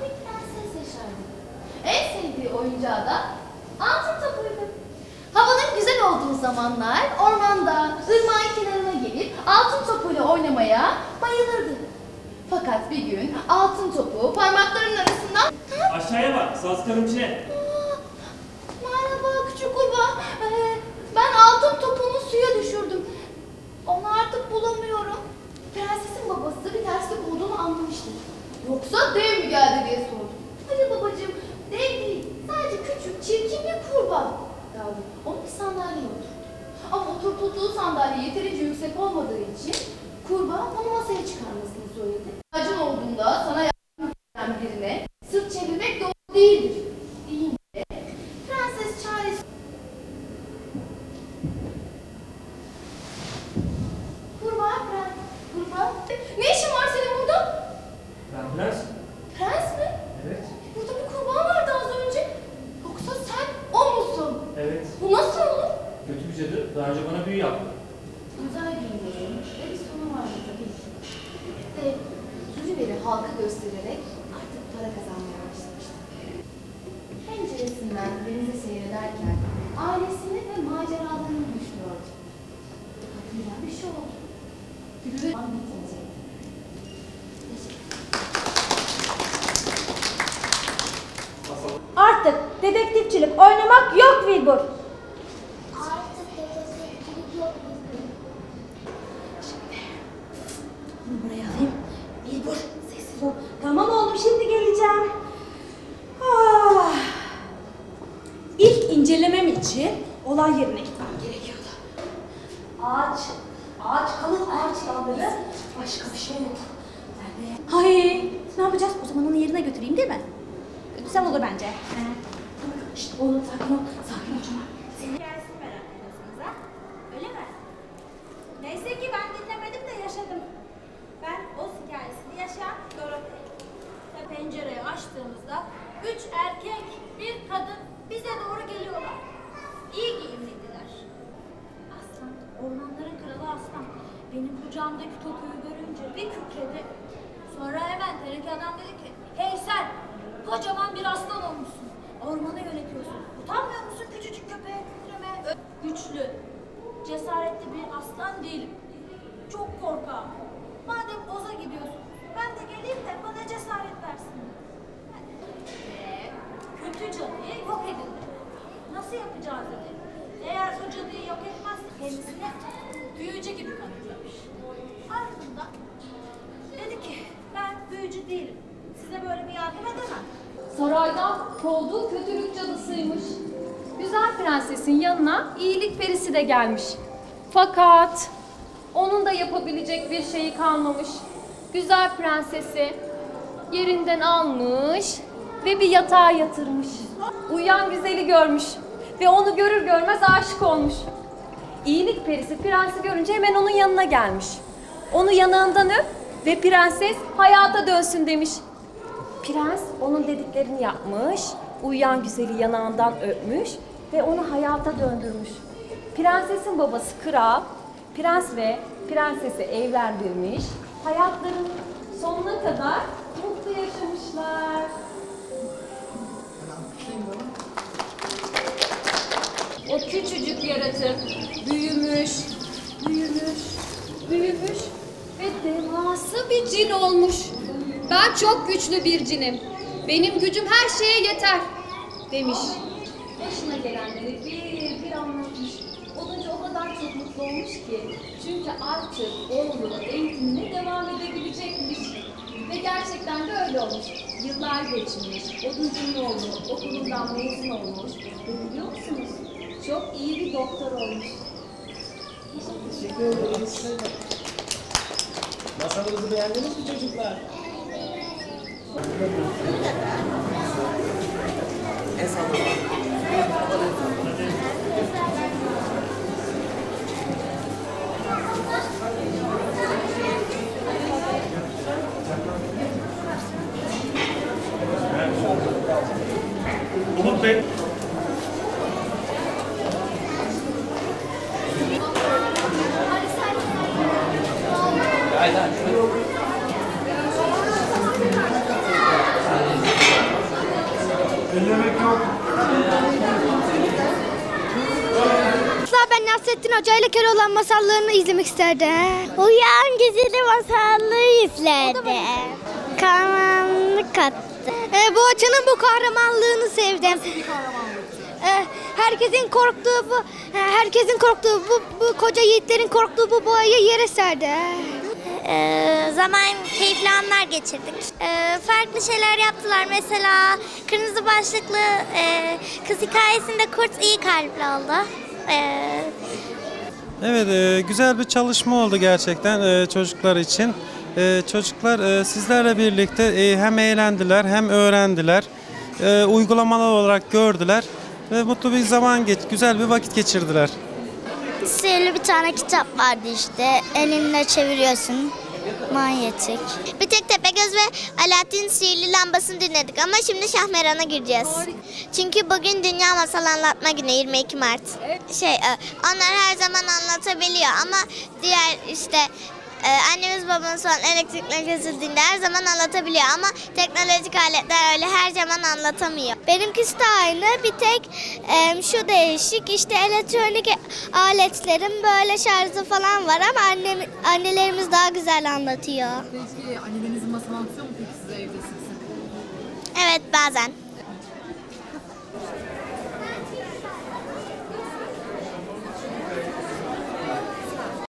bir prenses yaşardı. En sevdiği oyuncağı da altın topuydu. Havanın güzel olduğu zamanlar ormanda, ırmağın kenarına gelip altın topuyla oynamaya bayılırdı. Fakat bir gün altın topu parmaklarının arasından Aşağıya bak, saz karınçe. Aa, Merhaba küçük kurbağa. Ee, ben altın topumu suya düşürdüm. Onu artık bulamıyorum. Prensesin babası bir terslik olduğunu anlamıştı. Yoksa dev mi geldi diye sordu. Hayır babacığım, dev değil. Sadece küçük, çirkin bir kurbağa. Geldi. Onu bir sandalyeye oturttu. Ama oturtulduğu sandalye yeterince yüksek olmadığı için kurbağa onu masaya çıkarmasını söyledi. Acın olduğunda sana yardım eden birine sırt çevirmek doğru değildir. Deyince prenses çaresiz Kurbağa prens. Kurbağa. Ne işin var senin burada? Ben prens. Prens mi? Evet. Burada bir kurbağa vardı az önce. Yoksa sen o musun? Evet. Bu nasıl olur? Kötü bir cadı daha önce bana büyü yaptı. Güzel giyinmenin ve bir sonu vardı tabii. Ve Sürüveri halka göstererek artık para kazanmaya başlamıştı. Penceresinden denize seyrederken ailesini ve maceralarını düşünüyordu. Birden bir şey oldu. An bitmeyecekti. Artık dedektifçilik oynamak yok Wilbur. İncelemem için olay yerine gitmem gerekiyordu. Ağaç, ağaç kalın ağaç dalları başka bir şey yok. Nerede? Hay, ne yapacağız? O zaman onu yerine götüreyim değil mi? Güzel olur bence. He. Şşt oğlum sakin ol. Sakin ol Cuma. Senin Hikayesini merak ediyorsunuz ha? Öyle mi? Neyse ki ben dinlemedim de yaşadım. Ben o hikayesini yaşayan Dorothy. Pencereyi açtığımızda üç erkek, bir kadın bize doğru geliyorlar. İyi giyimliydiler. Aslan, ormanların kralı aslan. Benim kucağımdaki topuyu görünce bir kükredi. Sonra hemen teneke adam dedi ki, hey sen, kocaman bir aslan olmuşsun. Ormanı yönetiyorsun. Utanmıyor musun küçücük köpeğe kükreme? Güçlü, cesaretli bir aslan değilim. Çok korkağım. Madem Oz'a gidiyorsun, ben de geleyim de bana cesaret versin. Ve kötü cadıyı yok edin. Nasıl yapacağız dedi. Eğer o cadıyı yok etmezse kendisine büyücü gibi kanıtlamış. Ardından dedi ki ben büyücü değilim. Size böyle bir yardım edemem. Saraydan kovduğu kötülük cadısıymış. Güzel prensesin yanına iyilik perisi de gelmiş. Fakat onun da yapabilecek bir şeyi kalmamış. Güzel prensesi yerinden almış ve bir yatağa yatırmış. Uyuyan güzeli görmüş ve onu görür görmez aşık olmuş. İyilik perisi prensi görünce hemen onun yanına gelmiş. Onu yanağından öp ve prenses hayata dönsün demiş. Prens onun dediklerini yapmış, uyuyan güzeli yanağından öpmüş ve onu hayata döndürmüş. Prensesin babası kral, prens ve prensesi evlendirmiş, hayatlarının sonuna kadar mutlu yaşamışlar. O küçücük yaratık büyümüş, büyümüş, büyümüş ve devasa bir cin olmuş. Ben çok güçlü bir cinim. Benim gücüm her şeye yeter demiş. Başına gelenleri bir bir anlatmış. Olunca o kadar çok mutlu olmuş ki. Çünkü artık oğlu eğitimine devam edebilecekmiş. Ve gerçekten de öyle olmuş. Yıllar geçmiş. Oduncunun oğlu okulundan mezun olmuş. Ve biliyor musunuz? Çok iyi bir doktor olmuş. Teşekkür ederiz. Masalımızı beğendiniz mi çocuklar? En. Umut Bey. Ellemek yok. Ben Nasrettin Hoca ile Keloğlan masallarını izlemek isterdim. Uyan güzeli masalları izlerdi. Karanlık kattı. Ee, bu açının bu kahramanlığını sevdim. Ee, herkesin korktuğu bu, e, herkesin korktuğu bu, bu koca yiğitlerin korktuğu bu boğayı yere serdi. Ee, zaman keyifli anlar geçirdik. Ee, farklı şeyler yaptılar. Mesela kırmızı başlıklı e, kız hikayesinde kurt iyi kalpli oldu. Ee, Evet, e, güzel bir çalışma oldu gerçekten e, çocuklar için. E, çocuklar sizlerle birlikte hem eğlendiler hem öğrendiler. Uygulamalı olarak gördüler ve mutlu bir zaman geç, güzel bir vakit geçirdiler. Sihirli bir tane kitap vardı işte. Elinle çeviriyorsun. Manyetik. Bir tek Tepegöz ve Alaaddin sihirli lambasını dinledik ama şimdi Şahmeran'a gireceğiz. Çünkü bugün Dünya Masal Anlatma Günü 22 Mart. Şey, e, onlar her zaman anlatabiliyor ama diğer işte e, annemiz babamız falan elektrikle kesildiğinde her zaman anlatabiliyor ama teknolojik aletler öyle her zaman anlatamıyor. Benimkisi de aynı bir tek e, şu değişik işte elektronik aletlerin böyle şarjı falan var ama annem, annelerimiz daha güzel anlatıyor. Peki annenizin masal anlatıyor mu peki size evde sık sık? Evet bazen.